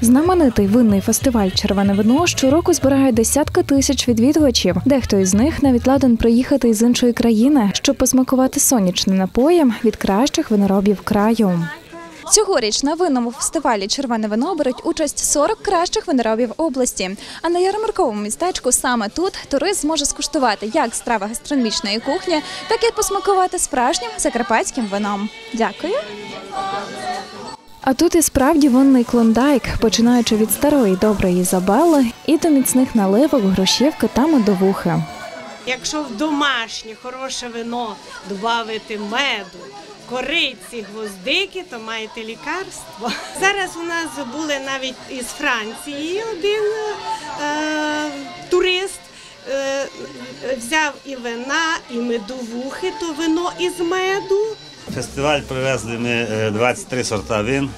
Знаменитий винний фестиваль Червоне вино щороку збирає десятки тисяч відвідувачів. Дехто із них навіть ладен приїхати із іншої країни, щоб посмакувати сонячним напоєм від кращих виноробів краю. Цьогоріч на винному фестивалі Червоне вино беруть участь 40 кращих виноробів області. А на ярмарковому містечку саме тут турист зможе скуштувати як страви гастрономічної кухні, так і посмакувати справжнім закарпатським вином. Дякую. А тут і справді винний клондайк, починаючи від старої доброї Ізабели і до міцних наливок, грушівки та медовухи. Якщо в домашнє хороше вино додати меду, кориці, гвоздики, то маєте лікарство. Зараз у нас були навіть із Франції один е, турист. е, Взяв і вина, і медовухи, то вино із меду. Фестиваль привезли ми е, 23 сорта вин.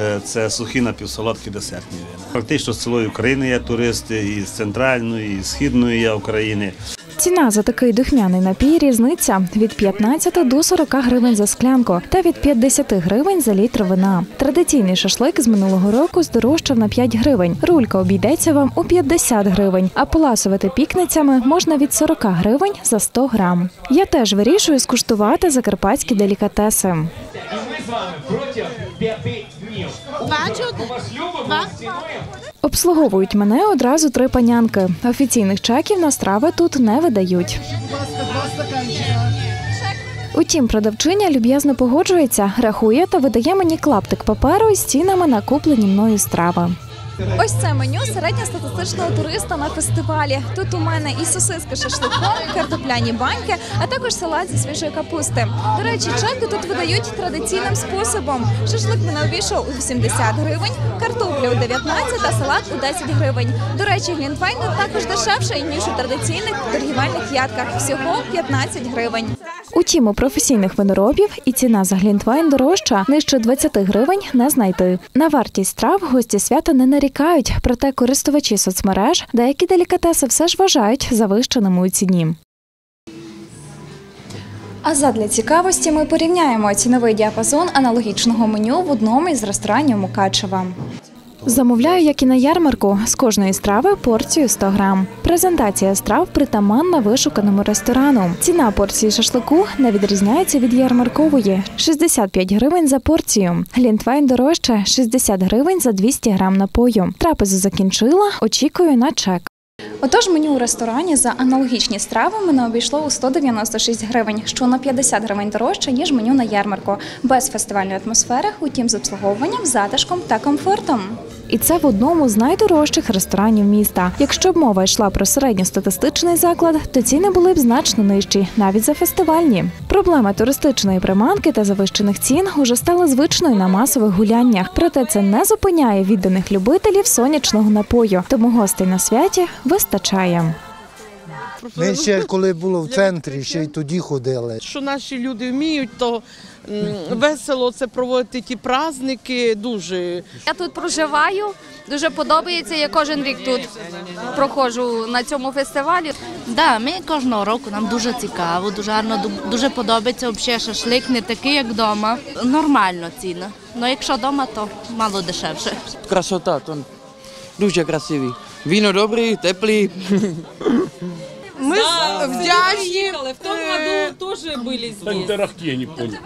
Е, Це сухі напівсолодкі десертні вина. Фактично з цілої України є туристи, і з центральної, і з східної України. Ціна за такий духмяний напій різниця від 15 до 40 гривень за склянку та від 50 гривень за літр вина. Традиційний шашлик з минулого року здорожчав на 5 гривень. Рулька обійдеться вам у 50 гривень, а поласувати пікницями можна від 40 гривень за 100 грам. Я теж вирішую скуштувати закарпатські делікатеси. І ми з вами протягом Обслуговують мене одразу три панянки. Офіційних чеків на страви тут не видають. Утім, продавчиня люб'язно погоджується, рахує та видає мені клаптик паперу з цінами на куплені мною страви. Ось це меню середньостатистичного туриста на фестивалі. Тут у мене і сосиски шашликом, картопляні баньки, а також салат зі свіжої капусти. До речі, чеки тут видають традиційним способом. Шашлик мене обійшов у 80 гривень, картопля у 19, а салат у 10 гривень. До речі, глінтвейн також дешевший ніж у традиційних торгівельних ядках. Всього 15 гривень. Утім, у професійних виноробів і ціна за глінтвейн дорожча нижче 20 гривень не знайти. На вартість страв гості свята не нарікають, проте користувачі соцмереж деякі делікатеси все ж вважають завищеними у ціні. А задля цікавості ми порівняємо ціновий діапазон аналогічного меню в одному із ресторанів Мукачева. Замовляю, як і на ярмарку, з кожної страви порцію 100 грам. Презентація страв притаманна вишуканому ресторану. Ціна порції шашлику не відрізняється від ярмаркової 65 гривень за порцію. Глінтвейн дорожче 60 гривень за 200 грам напою. Трапезу закінчила, очікую на чек. Отож, меню у ресторані за аналогічні страви мене обійшло у 196 гривень, що на 50 гривень дорожче, ніж меню на ярмарку, без фестивальної атмосфери, утім з обслуговуванням, затишком та комфортом. І це в одному з найдорожчих ресторанів міста. Якщо б мова йшла про середньостатистичний заклад, то ціни були б значно нижчі, навіть за фестивальні. Проблема туристичної приманки та завищених цін уже стала звичною на масових гуляннях. Проте це не зупиняє відданих любителів сонячного напою, тому гостей на святі вистачає. Ми ще коли було в центрі, ще й тоді ходили. що наші люди вміють, то весело це проводити ті праздники. Дуже Я тут проживаю, дуже подобається. Я кожен рік тут проходжу на цьому фестивалі. Да, ми кожного року нам дуже цікаво, дуже гарно, дуже подобається. Взагалі шашлик не такий, як вдома. Нормально ціна. Ну якщо вдома, то мало дешевше. Красота, то дуже красивий. Віно добрі, теплі. Ми вдячні. В том году тоже были здесь. я не понял.